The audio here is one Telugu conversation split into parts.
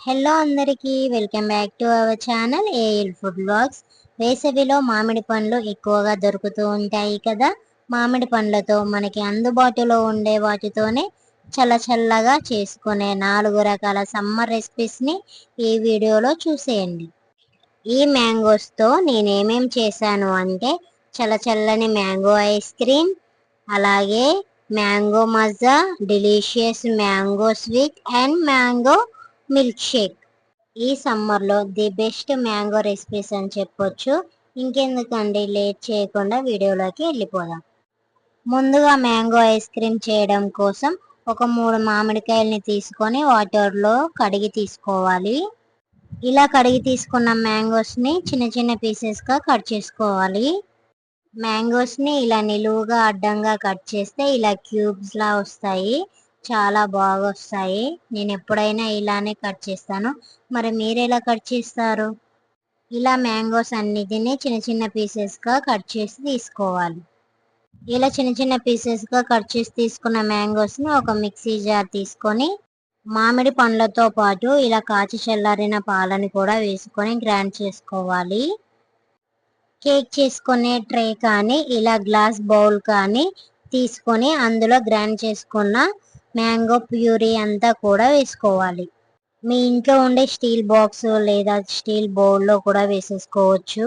హలో అందరికీ welcome back to our channel AL food blogs వేసవిలో మామిడి పండ్లు ఎక్కువగా దొరుకుతూ ఉంటాయి కదా. మామిడి పండ్లతో మనకి అందుబాటులో ఉండే వాటితోనే చల్ల చల్లగా చేసుకునే నాలుగు రకాల సమ్మర్ రెసిపీస్ని ఈ వీడియోలో చూసేయండి. ఈ మ్యాంగోస్తో నేనేమేం చేశాను అంటే చల్ల చల్లని మ్యాంగో ఐస్ క్రీమ్ అలాగే mango maza delicious mango sweet and mango milk shake ఈ సమ్మర్లో ది బెస్ట్ మ్యాంగో రెసిపీస్ అని చెప్పొచ్చు. ఇంకెందుకండి? లేట్ చేయకుండా వీడియోలోకి వెళ్ళిపోదాం. ముందుగా మ్యాంగో ఐస్ క్రీమ్ చేయడం కోసం ఒక మూడు మామిడికాయల్ని తీసుకొని వాటర్లో కడిగి తీసుకోవాలి. ఇలా కడిగి తీసుకున్న మ్యాంగోస్ని చిన్న చిన్న పీసెస్గా కట్ చేసుకోవాలి. మ్యాంగోస్ని ఇలా నిలువుగా అడ్డంగా కట్ చేస్తే ఇలా క్యూబ్స్లా వస్తాయి. చాలా బాగా వస్తాయి నేను ఎప్పుడైనా ఇలానే కట్ చేస్తాను. మరి మీరు ఎలా కట్ చేస్తారు? ఇలా మ్యాంగోస్ అన్నిటిని చిన్న చిన్న పీసెస్గా కట్ చేసి తీసుకోవాలి. ఇలా చిన్న చిన్న పీసెస్గా కట్ చేసి తీసుకున్న మ్యాంగోస్ని ఒక మిక్సీ జార్ తీసుకొని మామిడి పండ్లతో పాటు ఇలా కాచి చల్లారిన పాలని కూడా వేసుకొని గ్రైండ్ చేసుకోవాలి. కేక్ చేసుకునే ట్రే కానీ ఇలా గ్లాస్ బౌల్ కానీ తీసుకొని అందులో గ్రైండ్ చేసుకున్న మ్యాంగో ప్యూరీ అంతా కూడా వేసుకోవాలి. మీ ఇంట్లో ఉండే స్టీల్ బాక్స్ లేదా స్టీల్ బౌల్లో కూడా వేసేసుకోవచ్చు.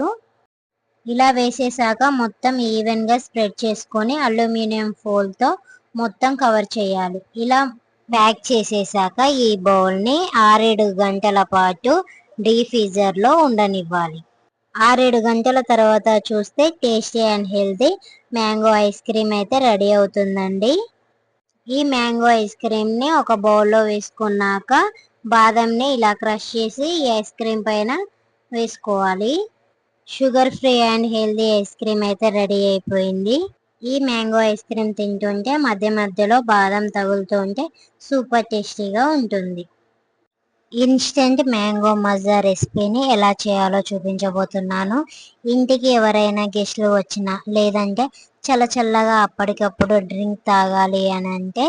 ఇలా వేసేసాక మొత్తం ఈవెన్గా స్ప్రెడ్ చేసుకొని అల్యూమినియం ఫోల్తో మొత్తం కవర్ చేయాలి. ఇలా ప్యాక్ చేసేసాక ఈ బౌల్ని ఆరేడు గంటల పాటు డీఫ్రీజర్లో ఉండనివ్వాలి. ఆరేడు గంటల తర్వాత చూస్తే tasty and healthy mango ice cream అయితే రెడీ అవుతుందండి. ఈ మ్యాంగో ఐస్ క్రీమ్ని ఒక బౌల్లో వేసుకున్నాక బాదంని ఇలా క్రష్ చేసి ఈ ఐస్ క్రీమ్ పైన వేసుకోవాలి. Sugar free and healthy ice cream అయితే రెడీ అయిపోయింది. ఈ మ్యాంగో ఐస్ క్రీమ్ తింటుంటే మధ్య మధ్యలో బాదం తగులుతుంటే సూపర్ టేస్టీగా ఉంటుంది. ఇన్స్టెంట్ మ్యాంగో మజా రెసిపీని ఎలా చేయాలో చూపించబోతున్నాను. ఇంటికి ఎవరైనా గెస్ట్లు వచ్చినా లేదంటే చల్ల చల్లగా అప్పటికప్పుడు డ్రింక్ తాగాలి అని అంటే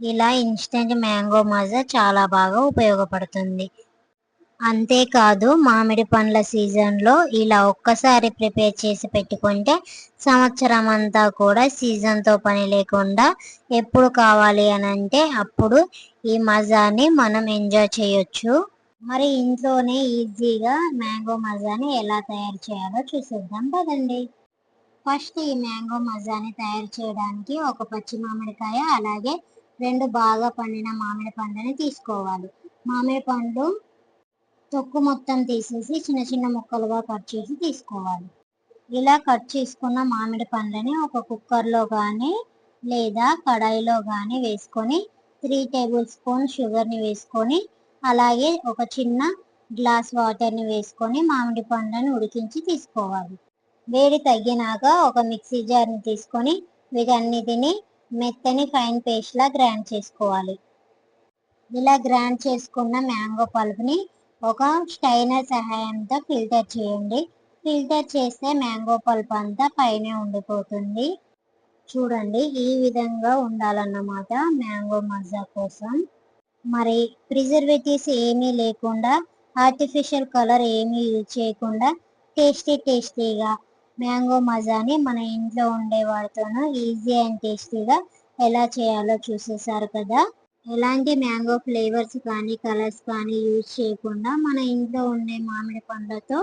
ఇలా ఇన్స్టెంట్ మ్యాంగో మజా చాలా బాగా ఉపయోగపడుతుంది. అంతేకాదు మామిడి పండ్ల సీజన్లో ఇలా ఒక్కసారి ప్రిపేర్ చేసి పెట్టుకుంటే సంవత్సరం అంతా కూడా సీజన్తో పని లేకుండా ఎప్పుడు కావాలి అని అంటే అప్పుడు ఈ మజాని మనం ఎంజాయ్ చేయొచ్చు. మరి ఇంట్లోనే ఈజీగా మ్యాంగో మజాని ఎలా తయారు చేయాలో చూసేద్దాం పదండి. ఫస్ట్ ఈ మ్యాంగో మజాని తయారు చేయడానికి ఒక పచ్చి మామిడికాయ అలాగే రెండు బాగా పండిన మామిడి పండుని తీసుకోవాలి. మామిడి పండు తొక్కు మొత్తం తీసేసి చిన్న చిన్న ముక్కలుగా కట్ చేసి తీసుకోవాలి. ఇలా కట్ చేసుకున్న మామిడి పండ్లని ఒక కుక్కర్లో కానీ లేదా కడాయిలో కానీ వేసుకొని త్రీ టేబుల్ స్పూన్ షుగర్ని వేసుకొని అలాగే ఒక చిన్న గ్లాస్ వాటర్ని వేసుకొని మామిడి పండ్లను ఉడికించి తీసుకోవాలి. వేడి తగ్గినాక ఒక మిక్సీ జార్ని తీసుకొని వీటన్నిటిని మెత్తని ఫైన్ పేస్ట్లా గ్రైండ్ చేసుకోవాలి. ఇలా గ్రైండ్ చేసుకున్న మ్యాంగో పల్ప్ని ఒక స్టైనర్ సహాయంతో ఫిల్టర్ చేయండి. ఫిల్టర్ చేస్తే మ్యాంగో పల్ప్ అంతా పైనే ఉండిపోతుంది. చూడండి ఈ విధంగా ఉండాలన్నమాట మ్యాంగో మజా కోసం. మరి ప్రిజర్వేటివ్స్ ఏమీ లేకుండా ఆర్టిఫిషియల్ కలర్ ఏమీ యూజ్ చేయకుండా టేస్టీ టేస్టీగా మ్యాంగో మజాని మన ఇంట్లో ఉండే వాటితోనూ ఈజీ అండ్ టేస్టీగా ఎలా చేయాలో చూసేసారు కదా. ఎలాంటి మ్యాంగో ఫ్లేవర్స్ కానీ కలర్స్ కానీ యూజ్ చేయకుండా మన ఇంట్లో ఉండే మామిడి పండ్లతో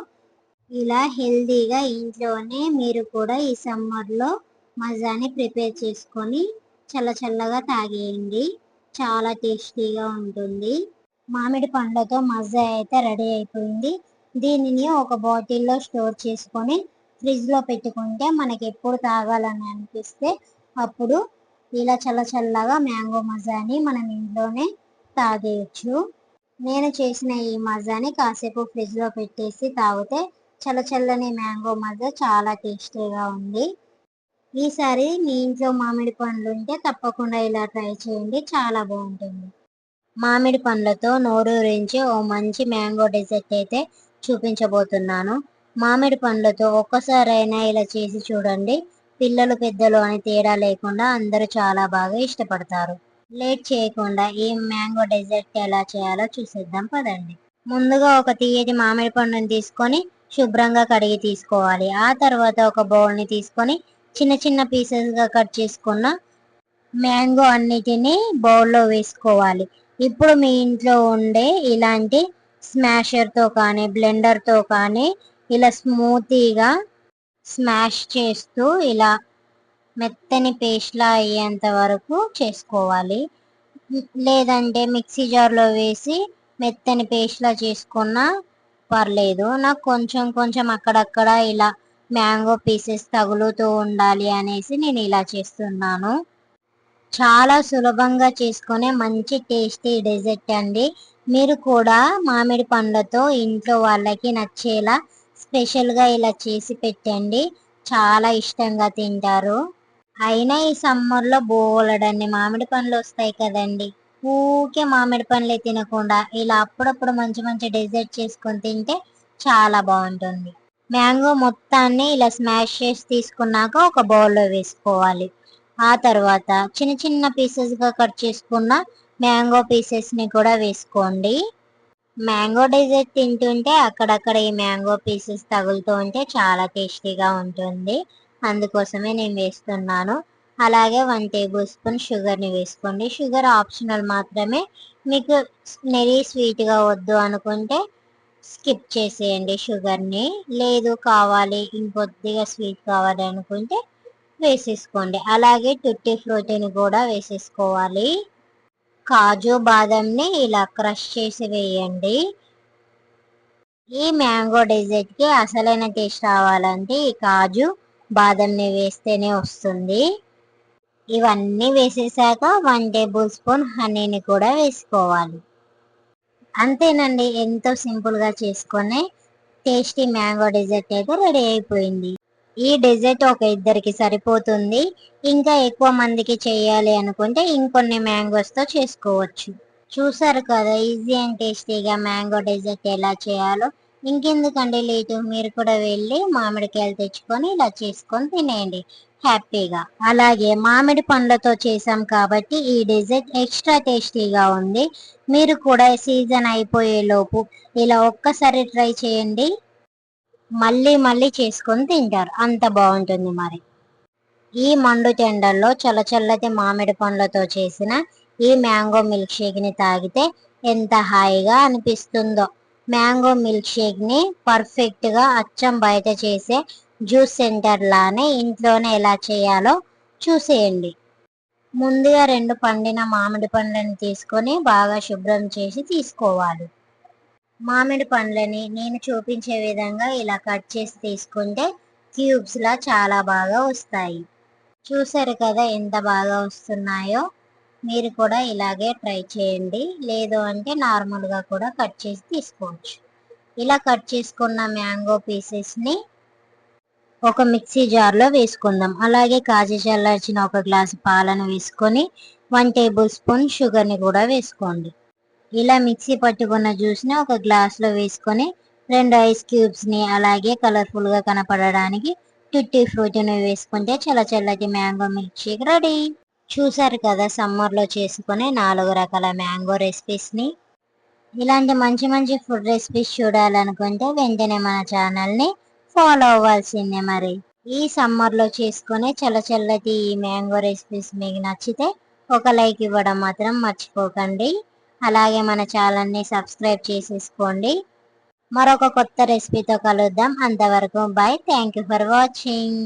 ఇలా హెల్దీగా ఇంట్లోనే మీరు కూడా ఈ సమ్మర్లో మజాని ప్రిపేర్ చేసుకొని చల్ల చల్లగా తాగేయండి. చాలా టేస్టీగా ఉంటుంది. మామిడి పండ్లతో మజా అయితే రెడీ అయిపోయింది. దీనిని ఒక బాటిల్లో స్టోర్ చేసుకొని ఫ్రిడ్జ్లో పెట్టుకుంటే మనకి ఎప్పుడు తాగాలని అనిపిస్తే అప్పుడు ఇలా చల్ల చల్లగా మ్యాంగో మజాని మనం ఇంట్లోనే తాగేయచ్చు. నేను చేసిన ఈ మజాని కాసేపు ఫ్రిడ్జ్లో పెట్టేసి తాగితే చల్ల చల్లని మ్యాంగో మజా చాలా టేస్టీగా ఉంది. ఈసారి మీ ఇంట్లో మామిడి పండ్లు ఉంటే తప్పకుండా ఇలా ట్రై చేయండి చాలా బాగుంటుంది. మామిడి పండ్లతో నోరూరించి ఓ మంచి మ్యాంగో డెజర్ట్ అయితే చూపించబోతున్నాను. మామిడి పండ్లతో ఒక్కసారైనా ఇలా చేసి చూడండి. పిల్లలు పెద్దలు అని తేడా లేకుండా అందరూ చాలా బాగా ఇష్టపడతారు. లేట్ చేయకుండా ఈ మ్యాంగో డెజర్ట్ ఎలా చేయాలో చూసేద్దాం పదండి. ముందుగా ఒక తీయటి మామిడి పండుని తీసుకొని శుభ్రంగా కడిగి తీసుకోవాలి. ఆ తర్వాత ఒక బౌల్ని తీసుకొని చిన్న చిన్న పీసెస్గా కట్ చేసుకున్న మ్యాంగో అన్నిటిని బౌల్లో వేసుకోవాలి. ఇప్పుడు మీ ఇంట్లో ఉండే ఇలాంటి స్మాషర్తో కానీ బ్లెండర్తో కానీ ఇలా స్మూతీగా స్మాష్ చేస్తూ ఇలా మెత్తని పేస్ట్లా అయ్యేంత వరకు చేసుకోవాలి. లేదంటే మిక్సీ జార్లో వేసి మెత్తని పేస్ట్లా చేసుకున్నా పర్లేదు. నాకు కొంచెం కొంచెం అక్కడక్కడ ఇలా మ్యాంగో పీసెస్ తగులుతూ ఉండాలి అనేసి నేను ఇలా చేస్తున్నాను. చాలా సులభంగా చేసుకునే మంచి టేస్టీ డెజర్ట్ అండి. మీరు కూడా మామిడి పండ్లతో ఇంట్లో వాళ్ళకి నచ్చేలా స్పెషల్గా ఇలా చేసి పెట్టండి. చాలా ఇష్టంగా తింటారు. అయినా ఈ సమ్మర్లో బోలెడన్ని మామిడి పండ్లు వస్తాయి కదండి. ఊకే మామిడి పండ్లే తినకుండా ఇలా అప్పుడప్పుడు మంచి మంచి డెజర్ట్ చేసుకొని తింటే చాలా బాగుంటుంది. మ్యాంగో మొత్తాన్ని ఇలా స్మాష్ చేసి తీసుకున్నాక ఒక బౌల్లో వేసుకోవాలి. ఆ తర్వాత చిన్న చిన్న పీసెస్గా కట్ చేసుకున్న మ్యాంగో పీసెస్ని కూడా వేసుకోండి. మ్యాంగో డెజర్ట్ తింటుంటే అక్కడక్కడ ఈ మ్యాంగో పీసెస్ తగులుతూ ఉంటే చాలా టేస్టీగా ఉంటుంది. అందుకోసమే నేను వేస్తున్నాను. అలాగే వన్ టేబుల్ స్పూన్ షుగర్ని వేసుకోండి. షుగర్ ఆప్షనల్ మాత్రమే. మీకు నెరీ స్వీట్గా వద్దు అనుకుంటే స్కిప్ చేసేయండి షుగర్ని. లేదు కావాలి ఇంకొద్దిగా స్వీట్ కావాలి అనుకుంటే వేసేసుకోండి. అలాగే టుట్టి ఫ్రూటీని కూడా వేసేసుకోవాలి. కాజు బాదంని ఇలా క్రష్ చేసి వేయండి. ఈ మ్యాంగో డెజర్ట్కి అసలైన టేస్ట్ రావాలంటే ఈ కాజు బాదంని వేస్తేనే వస్తుంది. ఇవన్నీ వేసేసాక వన్ టేబుల్ స్పూన్ హనీని కూడా వేసుకోవాలి. అంతేనండి ఎంతో సింపుల్గా చేసుకొని టేస్టీ మ్యాంగో డెజర్ట్ అయితే రెడీ అయిపోయింది. ఈ డెజర్ట్ ఒక ఇద్దరికి సరిపోతుంది. ఇంకా ఎక్కువ మందికి చేయాలి అనుకుంటే ఇంకొన్ని మ్యాంగోస్తో చేసుకోవచ్చు. చూసారు కదా ఈజీ అండ్ టేస్టీగా మ్యాంగో డెజర్ట్ ఎలా చేయాలో? ఇంకెందుకండి లేటు? మీరు కూడా వెళ్ళి మామిడికాయలు తెచ్చుకొని ఇలా చేసుకొని తినేయండి. హ్యాపీగా. అలాగే మామిడి పండ్లతో చేసాం కాబట్టి ఈ డెజర్ట్ ఎక్స్ట్రా టేస్టీగా ఉంది. మీరు కూడా సీజన్ అయిపోయే లోపు ఇలా ఒక్కసారి ట్రై చేయండి. మళ్ళీ మళ్ళీ చేసుకొని తింటారు. అంత బాగుంటుంది మరి. ఈ మండు టెండర్లో చల్లచల్లటి మామిడి పండ్లతో చేసిన ఈ మ్యాంగో మిల్క్ షేక్ని తాగితే ఎంత హాయిగా అనిపిస్తుందో. మ్యాంగో మిల్క్ షేక్ని పర్ఫెక్ట్గా అచ్చం బయట చేసే జ్యూస్ సెంటర్ లానే ఇంట్లోనే ఎలా చేయాలో చూసేయండి. ముందుగా రెండు పండిన మామిడి పండ్లను తీసుకొని బాగా శుభ్రం చేసి తీసుకోవాలి. మామిడి పండ్లని నేను చూపించే విధంగా ఇలా కట్ చేసి తీసుకుంటే క్యూబ్స్ లా చాలా బాగా వస్తాయి. చూసారు కదా ఎంత బాగా వస్తున్నాయో? మీరు కూడా ఇలాగే ట్రై చేయండి. లేదు అంటే నార్మల్గా కూడా కట్ చేసి తీసుకోవచ్చు. ఇలా కట్ చేసుకున్న మ్యాంగో పీసెస్ని ఒక మిక్సీ జార్లో వేసుకుందాం. అలాగే కాజు చల్లార్చిన ఒక గ్లాసు పాలను వేసుకొని వన్ టేబుల్ స్పూన్ షుగర్ని కూడా వేసుకోండి. ఇలా మిక్సీ పట్టుకున్న జ్యూస్ని ఒక గ్లాస్లో వేసుకొని రెండు ఐస్ క్యూబ్స్ని అలాగే కలర్ఫుల్గా కనపడడానికి టుట్టి ఫ్రూట్ని వేసుకుంటే చల్ల చల్లటి మ్యాంగో మిల్క్ షేక్ రెడీ చూసారు కదా సమ్మర్లో చేసుకునే నాలుగు రకాల మ్యాంగో రెసిపీస్ని ఇలాంటి మంచి మంచి ఫుడ్ రెసిపీస్ చూడాలనుకుంటే వెంటనే మన ఛానల్ని ఫాలో అవ్వాల్సిందే మరి. ఈ సమ్మర్లో చేసుకునే చల్ల చల్లటి ఈ మ్యాంగో రెసిపీస్ మీకు నచ్చితే ఒక లైక్ ఇవ్వడం మాత్రం మర్చిపోకండి. అలాగే మన ఛానల్ని సబ్స్క్రైబ్ చేసేసుకోండి. మరొక కొత్త రెసిపీతో కలుద్దాం. అంతవరకు bye thank you for watching